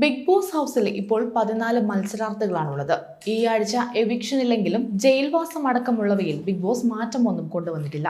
Big boss ഹൗസിൽ ഇപ്പോൾ പതിനാല് മത്സരാർത്ഥികളാണുള്ളത്. ഈ ആഴ്ച എവിക്ഷൻ ഇല്ലെങ്കിലും ജയിൽവാസം അടക്കമുള്ളവയിൽ ബിഗ് ബോസ് മാറ്റമൊന്നും കൊണ്ടുവന്നിട്ടില്ല.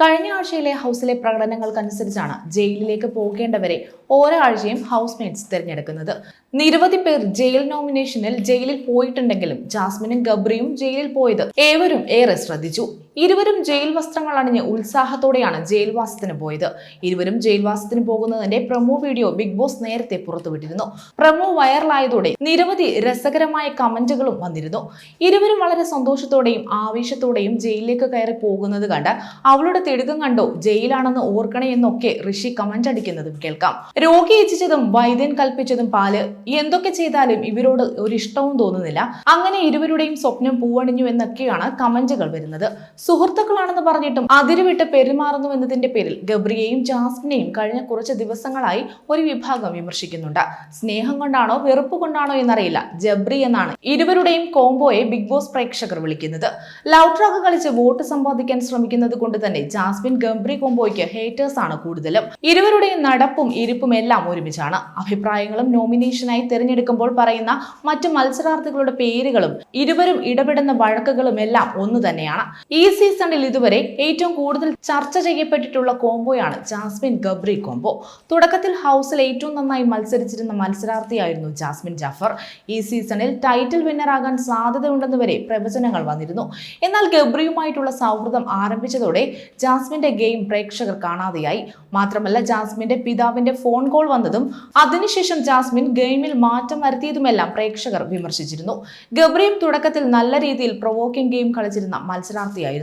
കഴിഞ്ഞ ആഴ്ചയിലെ ഹൗസിലെ പ്രകടനങ്ങൾക്കനുസരിച്ചാണ് ജയിലിലേക്ക് പോകേണ്ടവരെ ഓരോ ആഴ്ചയും ഹൗസ് മേറ്റ്സ് തിരഞ്ഞെടുക്കുന്നത്. നിരവധി പേർ ജയിൽ നോമിനേഷനിൽ ജയിലിൽ പോയിട്ടുണ്ടെങ്കിലും ജാസ്മിനും ഗബ്രിയും ജയിലിൽ പോയത് ഏവരും ഏറെ ശ്രദ്ധിച്ചു. ഇരുവരും ജയിൽ വസ്ത്രങ്ങൾ അണിഞ്ഞ് ഉത്സാഹത്തോടെയാണ് ജയിൽവാസത്തിന് പോയത്. ഇരുവരും ജയിൽവാസത്തിന് പോകുന്നതിന്റെ പ്രൊമോ വീഡിയോ ബിഗ് ബോസ് നേരത്തെ പുറത്തുവിട്ടിരുന്നു. പ്രൊമോ വൈറലായതോടെ നിരവധി രസകരമായ കമന്റുകളും വന്നിരുന്നു. ഇരുവരും വളരെ സന്തോഷത്തോടെയും ആവേശത്തോടെയും ജയിലിലേക്ക് കയറി പോകുന്നത് കണ്ട് അവളുടെ തിടുക്കം കണ്ടോ ജയിലാണെന്ന് ഓർക്കണേ എന്നൊക്കെ ഋഷി കമന്റ് അടിക്കുന്നതും കേൾക്കാം. രോഗി എത്തിച്ചതും വൈദ്യൻ കൽപ്പിച്ചതും പാൽ എന്തൊക്കെ ചെയ്താലും ഇവരോട് ഒരു ഇഷ്ടവും തോന്നുന്നില്ല. അങ്ങനെ ഇരുവരുടെയും സ്വപ്നം പൂവണിഞ്ഞു എന്നൊക്കെയാണ് കമന്റുകൾ വരുന്നത്. സുഹൃത്തുക്കളാണെന്ന് പറഞ്ഞിട്ടും അതിരുവിട്ട് പെരുമാറുന്നു എന്നതിന്റെ പേരിൽ ഗബ്രിയെയും ജാസ്മിനെയും കഴിഞ്ഞ കുറച്ച് ദിവസങ്ങളായി ഒരു വിഭാഗം വിമർശിക്കുന്നുണ്ട്. സ്നേഹം കൊണ്ടാണോ വെറുപ്പ് കൊണ്ടാണോ എന്നറിയില്ല. ജബ്രി എന്നാണ് ഇരുവരുടെയും കോംബോയെ ബിഗ് ബോസ് പ്രേക്ഷകർ വിളിക്കുന്നത്. ലവ് ട്രാക്ക് കളിച്ച് വോട്ട് സമ്പാദിക്കാൻ ശ്രമിക്കുന്നത് കൊണ്ട് തന്നെ ജാസ്മിൻ ഗബ്രി കോംബോയ്ക്ക് ഹേറ്റേഴ്സ് ആണ് കൂടുതലും. ഇരുവരുടെയും നടപ്പും ഇരിപ്പും എല്ലാം ഒരുമിച്ചാണ്. അഭിപ്രായങ്ങളും നോമിനേഷനായി തിരഞ്ഞെടുക്കുമ്പോൾ പറയുന്ന മറ്റു മത്സരാർത്ഥികളുടെ പേരുകളും ഇരുവരും ഇടപെടുന്ന വഴക്കുകളും എല്ലാം ഒന്നു തന്നെയാണ്. ഈ സീസണിൽ ഇതുവരെ ഏറ്റവും കൂടുതൽ ചർച്ച ചെയ്യപ്പെട്ടിട്ടുള്ള കോംബോയാണ് ജാസ്മിൻ ഗബ്രി കോംബോ. തുടക്കത്തിൽ ഹൗസിൽ ഏറ്റവും നന്നായി മത്സരിച്ചിരുന്ന മത്സരാർത്ഥിയായിരുന്നു ജാസ്മിൻ ജാഫർ. ഈ സീസണിൽ ടൈറ്റിൽ വിന്നറാകാൻ സാധ്യതയുണ്ടെന്ന് വരെ പ്രവചനങ്ങൾ വന്നിരുന്നു. എന്നാൽ ഗബ്രിയുമായിട്ടുള്ള സൗഹൃദം ആരംഭിച്ചതോടെ ജാസ്മിന്റെ ഗെയിം പ്രേക്ഷകർ കാണാതെയായി. മാത്രമല്ല ജാസ്മിന്റെ പിതാവിന്റെ ഫോൺ കോൾ വന്നതും അതിനുശേഷം ജാസ്മിൻ ഗെയിമിൽ മാറ്റം വരുത്തിയതുമെല്ലാം പ്രേക്ഷകർ വിമർശിച്ചിരുന്നു. ഗബ്രിയും തുടക്കത്തിൽ നല്ല രീതിയിൽ പ്രൊവോക്കിംഗ് ഗെയിം കളിച്ചിരുന്ന മത്സരാർത്ഥിയായിരുന്നു.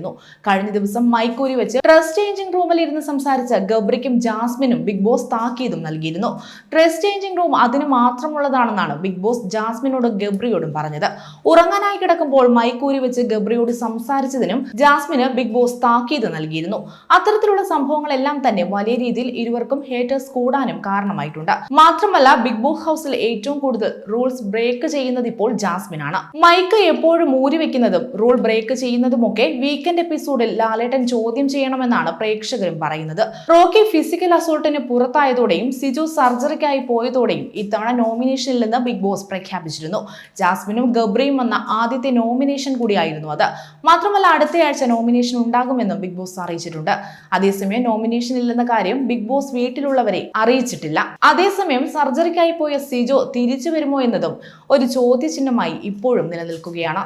കഴിഞ്ഞ ദിവസം മൈക്കൂരി വെച്ച് ഡ്രസ് ചേഞ്ചിങ് റൂമിൽ ഇരുന്ന് സംസാരിച്ച ഗബ്രിക്കും ജാസ്മിനും ബിഗ് ബോസ് താക്കീതും നൽകിയിരുന്നു. ഡ്രസ് ചേഞ്ചിങ് റൂം അതിന് മാത്രമുള്ളതാണെന്നാണ് ബിഗ് ബോസ് ജാസ്മിനോടും ഗബ്രിയോടും പറഞ്ഞത്. ഉറങ്ങാനായി കിടക്കുമ്പോൾ മൈക്കൂരി വെച്ച് ഗബ്രിയോട് സംസാരിച്ചതിനും ജാസ്മിന് ബിഗ് ബോസ് താക്കീത് നൽകിയിരുന്നു. അത്തരത്തിലുള്ള സംഭവങ്ങളെല്ലാം തന്നെ വലിയ രീതിയിൽ ഇരുവർക്കും ഹേറ്റേഴ്സ് കൂടാനും കാരണമായിട്ടുണ്ട്. മാത്രമല്ല ബിഗ് ബോസ് ഹൗസിൽ ഏറ്റവും കൂടുതൽ റൂൾസ് ബ്രേക്ക് ചെയ്യുന്നത് ഇപ്പോൾ ജാസ്മിനാണ്. മൈക്ക് എപ്പോഴും ഊരി വെക്കുന്നതും റൂൾ ബ്രേക്ക് ചെയ്യുന്നതുമൊക്കെ വീക്കെൻഡ് എപ്പിസോഡിൽ ലാലേട്ടൻ ചോദ്യം ചെയ്യണമെന്നാണ് പ്രേക്ഷകരും പറയുന്നത്. റോക്കി ഫിസിക്കൽ അസോൾട്ടിന് പുറത്തായതോടെയും സിജു സർജറിക്കായി പോയതോടെയും ഇത്തവണ നോമിനേഷനിൽ നിന്ന് ബിഗ് ബോസ് പ്രഖ്യാപിച്ചിരുന്നു. ജാസ്മിനും ഗബ്രിയും വന്ന ആദ്യത്തെ നോമിനേഷൻ കൂടിയായിരുന്നു അത്. മാത്രമല്ല അടുത്തയാഴ്ച നോമിനേഷൻ ഉണ്ടാകുമെന്നും ബിഗ് ബോസ് അറിയിച്ചിട്ടുണ്ട്. അതേസമയം നോമിനേഷൻ ഇല്ലെന്ന കാര്യം ബിഗ് ബോസ് വീട്ടിലുള്ളവരെ അറിയിച്ചിട്ടില്ല. അതേസമയം സർജറിക്കായി പോയ സിജോ തിരിച്ചു വരുമോ എന്നതും ഒരു ചോദ്യചിഹ്നമായി ഇപ്പോഴും നിലനിൽക്കുകയാണ്.